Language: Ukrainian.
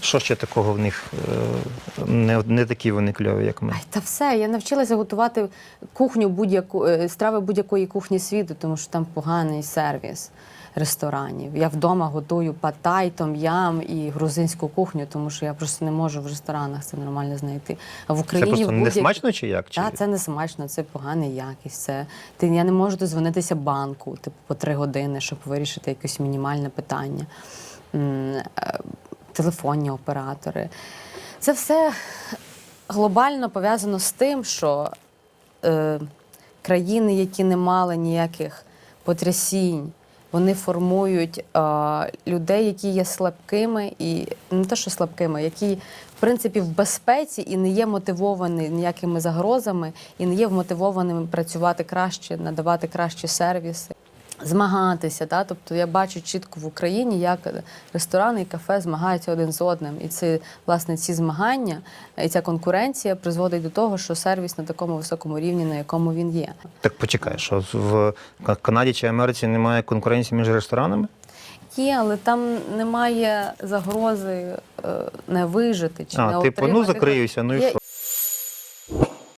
Що ще такого в них е, не, не такі вони кльові, як ми? Ай, та все, я навчилася готувати кухню будь-яку е, страви будь-якої кухні світу, тому що там поганий сервіс ресторанів. Я вдома готую патай, том-ям і грузинську кухню, тому що я просто не можу в ресторанах це нормально знайти. А в Це Україні просто не смачно чи як? Чи... Так, це не смачно, це погана якість. Це ти я не можу дозвонитися банку, типу по три години, щоб вирішити якесь мінімальне питання. Телефонні оператори. Це все глобально пов'язано з тим, що е, країни, які не мали ніяких потрясінь, вони формують е, людей, які є слабкими, і не те, що слабкими, які в принципі в безпеці і не є мотивовані ніякими загрозами, і не є вмотивованими працювати краще, надавати кращі сервіси. Змагатися, да? тобто я бачу чітко в Україні, як ресторани і кафе змагаються один з одним. І це власне ці змагання і ця конкуренція призводить до того, що сервіс на такому високому рівні, на якому він є. Так почекай, що в Канаді чи Америці немає конкуренції між ресторанами? Є, але там немає загрози е, не вижити чи не А, типу, ну закриюся, ну і що?